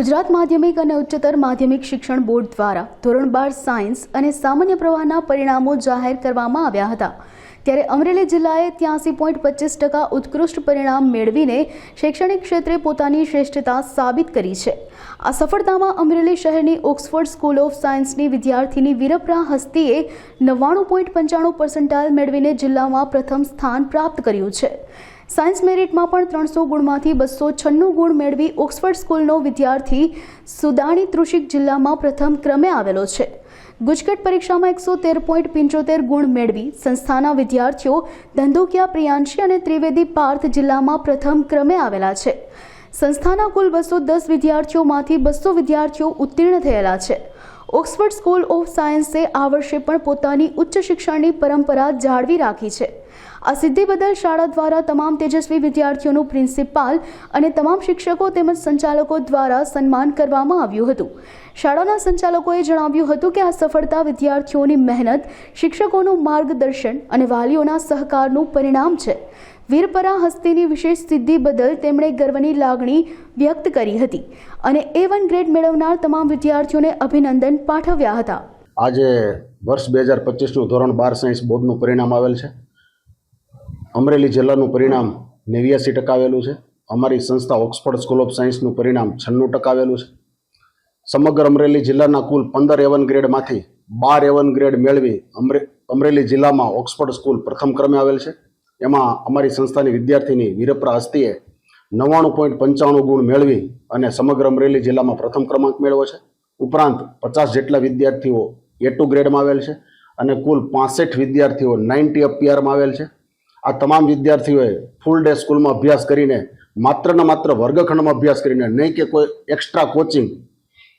ગુજરાત માધ્યમિક અને ઉચ્ચતર માધ્યમિક શિક્ષણ બોર્ડ દ્વારા ધોરણ બાર સાયન્સ અને સામાન્ય પ્રવાહના પરિણામો જાહેર કરવામાં આવ્યા હતા. ત્યારે અમરેલી જિલ્લાએ ત્યાંસી પોઈન્ટ પચીસ ટકા ઉત્કૃષ્ટ પરિણામ મેળવીને શૈક્ષણિક ક્ષેત્રે પોતાની શ્રેષ્ઠતા સાબિત કરી છે. આ સફળતામાં અમરેલી શહેરની ઓક્સફોર્ડ સ્કૂલ ઓફ સાયન્સની વિદ્યાર્થીની વીરપ્રા હસ્તીએ નવ્વાણું પોઈન્ટ પંચાણું પર્સન્ટાઇલ મેળવીને જિલ્લામાં પ્રથમ સ્થાન પ્રાપ્ત કર્યું છે. સાયન્સ મેરિટમાં પણ ત્રણસો ગુણમાંથી બસો છન્નું ગુણ મેળવી ઓક્સફર્ડ સ્કૂલનો વિદ્યાર્થી સુદાણી તૃષિક જિલ્લામાં પ્રથમ ક્રમે આવેલો છે. ગુજકેટ પરીક્ષામાં એકસો તેર પોઈન્ટ પંચોતેર ગુણ મેળવી સંસ્થાના વિદ્યાર્થીઓ ધંધુકિયા, પ્રિયાંશી અને ત્રિવેદી પાર્થ જિલ્લામાં પ્રથમ ક્રમે આવેલા છે. સંસ્થાના કુલ બસો દસ વિદ્યાર્થીઓમાંથી બસો વિદ્યાર્થીઓ ઉત્તીર્ણ થયેલા છે. ઓક્સફર્ડ સ્કૂલ ઓફ સાયન્સે આ વર્ષે પણ પોતાની ઉચ્ચ શિક્ષણની પરંપરા જાળવી રાખી છે. આ સિદ્ધિ બદલ શાળા દ્વારા તમામ તેજસ્વી વિદ્યાર્થીઓનું પ્રિન્સિપાલ અને તમામ શિક્ષકો તેમજ સંચાલકો દ્વારા સન્માન કરવામાં આવ્યું હતું. શાળાના સંચાલકોએ જણાવ્યું હતું કે આ સફળતા વિદ્યાર્થીઓની મહેનત, શિક્ષકોનું માર્ગદર્શન અને વાલીઓના સહકારનું પરિણામ છે. વીરપરા હસ્તીની વિશેષ સિદ્ધિ બદલ તેમણે ગર્વની લાગણી વ્યક્ત કરી હતી અને એ વન ગ્રેડ મેળવનાર તમામ વિદ્યાર્થીઓને અભિનંદન પાઠવ્યા હતા. આજે વર્ષ બે હજાર પચીસનું ધોરણ બાર સાયન્સ બોર્ડનું પરિણામ આવેલ છે. અમરેલી જિલ્લાનું પરિણામ નેવ્યાસી ટકા આવેલું છે. અમારી સંસ્થા ઓક્સફર્ડ સ્કૂલ ઓફ સાયન્સનું પરિણામ છન્નું ટકા આવેલું છે. સમગ્ર અમરેલી જિલ્લાના કુલ પંદર એવન ગ્રેડમાંથી બાર એવન ગ્રેડ મેળવી અમરે, અમરેલી જિલ્લામાં ઓક્સફર્ડ સ્કૂલ પ્રથમ ક્રમે આવેલ છે. એમાં અમારી સંસ્થાની વિદ્યાર્થીની વીરપ્રા હસ્તીએ નવ્વાણું પોઈન્ટ પંચાણું ગુણ મેળવી અને સમગ્ર અમરેલી જિલ્લામાં પ્રથમ ક્રમાંક મેળવ્યો છે. ઉપરાંત પચાસ જેટલા વિદ્યાર્થીઓ એ ટુ ગ્રેડમાં આવેલ છે અને કુલ પાસઠ વિદ્યાર્થીઓ નાઇન્ટી અપીઆરમાં આવેલ છે. આ તમામ વિદ્યાર્થીઓએ ફૂલ ડે સ્કૂલમાં અભ્યાસ કરીને માત્રને માત્ર વર્ગખંડમાં અભ્યાસ કરીને, નહીં કે કોઈ એક્સ્ટ્રા કોચિંગ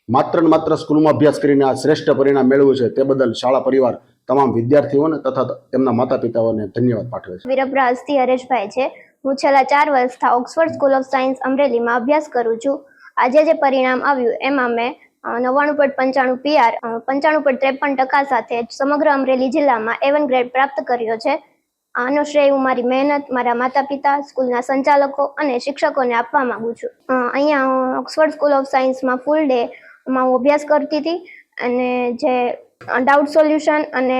માત્ર માત્ર સ્કૂલમાં અભ્યાસ કરીને આ શ્રેષ્ઠ પરિણામ મેળવ્યું છે, તે બદલ શાળા પરિવાર, તમામ વિદ્યાર્થીઓને તથા તેમના માતા પિતાઓને ધન્યવાદ પાઠવે છે. વીરપ્રા હસ્તી હરેશભાઈ છે. હું છેલ્લા ચાર વર્ષથી ઓક્સફર્ડ સ્કૂલ ઓફ સાયન્સ અમરેલીમાં અભ્યાસ કરું છું. આજે જે પરિણામ આવ્યું, એમાં મેં નવ્વાણું પોઈન્ટ પંચાણું પીઆર પંચાણું પોઈન્ટ ત્રેપન ટકા સાથે સમગ્ર અમરેલી જિલ્લામાં એવન ગ્રેડ પ્રાપ્ત કર્યો છે. આનો શ્રેય હું મારી મહેનત, મારા માતા પિતા સ્કૂલના સંચાલકો અને શિક્ષકોને આપવા માંગુ છું. અહીંયા હું ઓક્સફર્ડ સ્કૂલ ઓફ સાયન્સમાં ફૂલ ડે માં હું અભ્યાસ કરતી હતી અને જે ડાઉટ સોલ્યુશન અને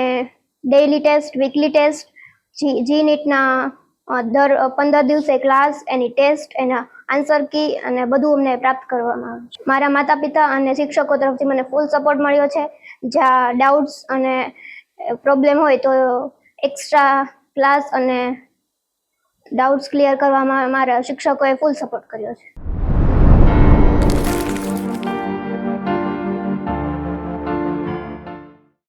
daily test weekly test JEE JEE નીટના દર પંદર દિવસે ક્લાસ એની ટેસ્ટ એના આન્સર કી અને બધું અમને પ્રાપ્ત કરવામાં આવ્યું છે. મારા માતા પિતા અને શિક્ષકો તરફથી મને ફૂલ સપોર્ટ મળ્યો છે. જ્યાં ડાઉટ્સ અને પ્રોબ્લેમ હોય તો એક્સ્ટ્રા ક્લાસ અને ડાઉટ્સ ક્લિયર કરવામાં મારા શિક્ષકોએ ફૂલ સપોર્ટ કર્યો છે.